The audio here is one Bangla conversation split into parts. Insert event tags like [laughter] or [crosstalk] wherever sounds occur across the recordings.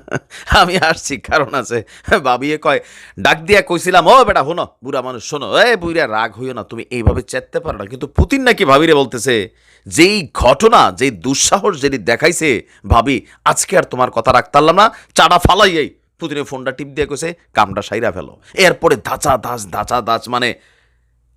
[laughs] আমি আসছি, কারণ আছে। বাবিয়ে কয়, ডাক দিয়া কইছিলাম, ও বেটা, শোনো, বুড়া মানুষ, শোনো, এ বুড়া রাগ হইও না, তুমি এইভাবে চেতে পারো না। কিন্তু পুতিন নাকি ভাবিরে বলতেছে, যেই ঘটনা, যেই দুঃসাহস যেটি দেখাইছে, ভাবি, আজকে আর তোমার কথা রাখতারলাম না চাটা ফালাইয়াই। পুতিনের ফোনটা টিপ দিয়ে কইছে, কামটা সাইরা ফেলো। এরপরে ধাচা ধাচ ধাচা ধাচ মানে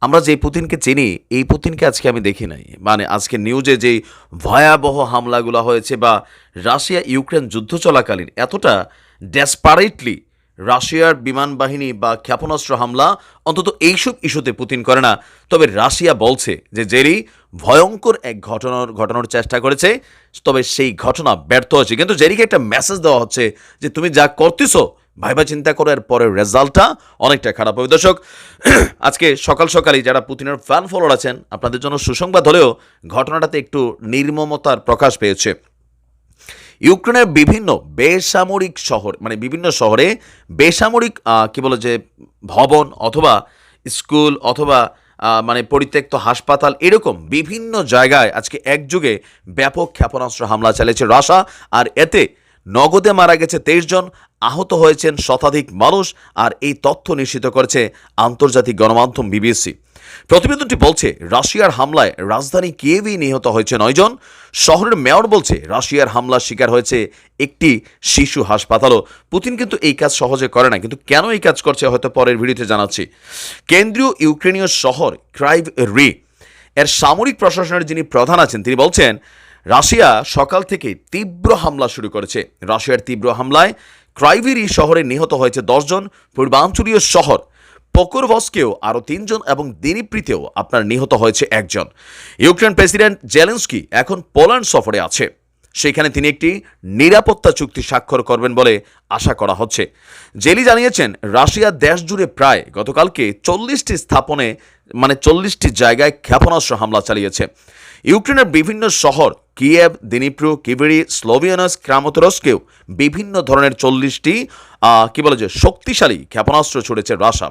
আমরা যে পুতিনকে চিনি, এই পুতিনকে আজকে আমি দেখি নাই। মানে আজকে নিউজে যেই ভয়াবহ হামলাগুলো হয়েছে বা রাশিয়া ইউক্রেন যুদ্ধ চলাকালীন, এতটা ডেসপারেটলি রাশিয়ার বিমান বাহিনী বা ক্ষেপণাস্ত্র হামলা অন্তত এইসব ইস্যুতে পুতিন করে না। তবে রাশিয়া বলছে যে জেরি ভয়ঙ্কর এক ঘটনার, ঘটানোর চেষ্টা করেছে, তবে সেই ঘটনা ব্যর্থ হয়েছে। কিন্তু জেরিকে একটা মেসেজ দেওয়া হচ্ছে যে, তুমি যা করতেছো ভাইবা চিন্তা করো এর পরের রেজাল্টটা অনেকটা খারাপ হবে। দর্শক, [clears throat] আজকে সকাল সকালই যারা পুতিনের ফ্যান ফলোয়ার আছেন, আপনাদের জন্য সুসংবাদ হলেও ঘটনাটাতে একটু নির্মমতার প্রকাশ পেয়েছে। ইউক্রেনের বিভিন্ন বেসামরিক শহর মানে বিভিন্ন শহরে বেসামরিক কি বলে যে, ভবন অথবা স্কুল অথবা মানে পরিত্যক্ত হাসপাতাল, এরকম বিভিন্ন জায়গায় আজকে একযুগে ব্যাপক ক্ষেপণাস্ত্র হামলা চালিয়েছে রাশা, আর এতে নগদে মারা গেছে তেইশ জন, আহত হয়েছেন শতাধিক মানুষ, আর এই তথ্য নিশ্চিত করেছে আন্তর্জাতিক গণমাধ্যম বিবিসি। প্রতিবেদনটি বলছে, রাশিয়ার হামলায় রাজধানী কিয়েভি নিহত হয়েছে নয়জন শহরের মেয়র বলছে, রাশিয়ার হামলার শিকার হয়েছে একটি শিশু হাসপাতালও। পুতিন কিন্তু এই কাজ সহজে করে না, কিন্তু কেন এই কাজ করছে হয়তো পরের ভিডিওতে জানাচ্ছি। কেন্দ্রীয় ইউক্রেনীয় শহর ক্রাইভ রি, এর সামরিক প্রশাসনের যিনি প্রধান আছেন, তিনি বলছেন রাশিয়া সকাল থেকে তীব্র হামলা শুরু করেছে। রাশিয়ার তীব্র হামলায় ক্রাইভেরি শহরে নিহত হয়েছে দশজন পূর্বাঞ্চলীয় শহর পকরভস্কেও আরও তিনজন এবং দিনিপ্রিতেও আপনার নিহত হয়েছে একজন। ইউক্রেন প্রেসিডেন্ট জেলেন্সকি এখন পোল্যান্ড সফরে আছে। সেখানে তিনি একটি নিরাপত্তা চুক্তি স্বাক্ষর করবেন বলে আশা করা হচ্ছে। জেলি জানিয়েছেন, রাশিয়া দেশ জুড়ে প্রায় গতকালকে চল্লিশটি স্থাপনে মানে চল্লিশটি জায়গায় ক্ষেপণাস্ত্র হামলা চালিয়েছে। ইউক্রেনের বিভিন্ন শহর কিয়েভ দিনিপ্রু কিভেরি স্লোভিয়ানাস ক্রামতরস্কেও বিভিন্ন ধরনের চল্লিশটি কি বলে যে শক্তিশালী ক্ষেপণাস্ত্র ছুড়েছে রাশা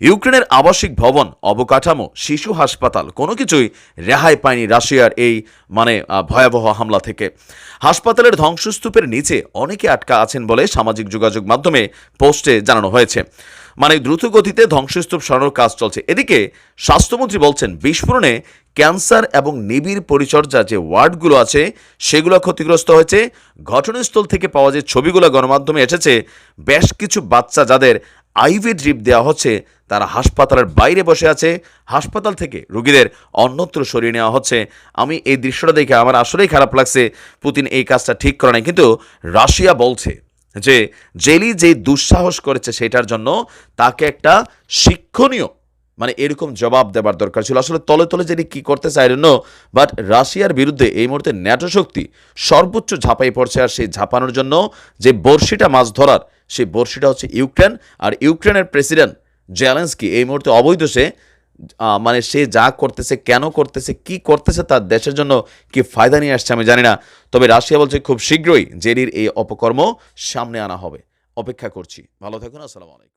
ইউক্রেনের আবাসিক ভবন, অবকাঠামো, শিশু হাসপাতাল, কোনো কিছুই রেহাই পায়নি রাশিয়ার এই মানে ভয়াবহ হামলা থেকে। হাসপাতালের ধ্বংসস্তূপের নিচে অনেকে আটকা আছেন বলে সামাজিক যোগাযোগ মাধ্যমে পোস্টে জানানো হয়েছে। মানে দ্রুত গতিতে ধ্বংসস্তূপ সরানোর কাজ চলছে। এদিকে, স্বাস্থ্যমন্ত্রী বলছেন, বিস্ফোরণে ক্যান্সার এবং নিবিড় পরিচর্যা যে ওয়ার্ডগুলো আছে, সেগুলো ক্ষতিগ্রস্ত হয়েছে। ঘটনাস্থল থেকে পাওয়া যে ছবিগুলো গণমাধ্যমে এসেছে বেশ কিছু বাচ্চা যাদের আইভি ড্রিপ দেওয়া হচ্ছে, তারা হাসপাতালের বাইরে বসে আছে। হাসপাতাল থেকে রোগীদের অন্যত্র সরিয়ে নেওয়া হচ্ছে। আমি এই দৃশ্যটা দেখে আমার আসলেই খারাপ লাগছে। পুতিন এই কাজটা ঠিক করে নাই। কিন্তু রাশিয়া বলছে যে, জেলি যে দুঃসাহস করেছে সেটার জন্য তাকে একটা শিক্ষণীয় মানে এরকম জবাব দেবার দরকার ছিল। আসলে তলে তলে যেটি কী করতে চাই নো বাট রাশিয়ার বিরুদ্ধে এই মুহূর্তে ন্যাটো শক্তি সর্বোচ্চ ঝাঁপাই পড়ছে আর সেই ঝাঁপানোর জন্য যে বর্ষিটা মাছ ধরার সেই বর্ষিটা হচ্ছে ইউক্রেন। আর ইউক্রেনের প্রেসিডেন্ট জেলেন্সকি এই মুহূর্তে অবৈধ সে মানে সে যা করতেছে, কেন করতেছে, কি করতেছে তার দেশের জন্য কি ফায়দা নিয়ে আসছে আমি জানি না। তবে রাশিয়া বলছে খুব শীঘ্রই জেরির এই অপকর্ম সামনে আনা হবে। অপেক্ষা করছি। ভালো থাকুন, আসসালামু আলাইকুম।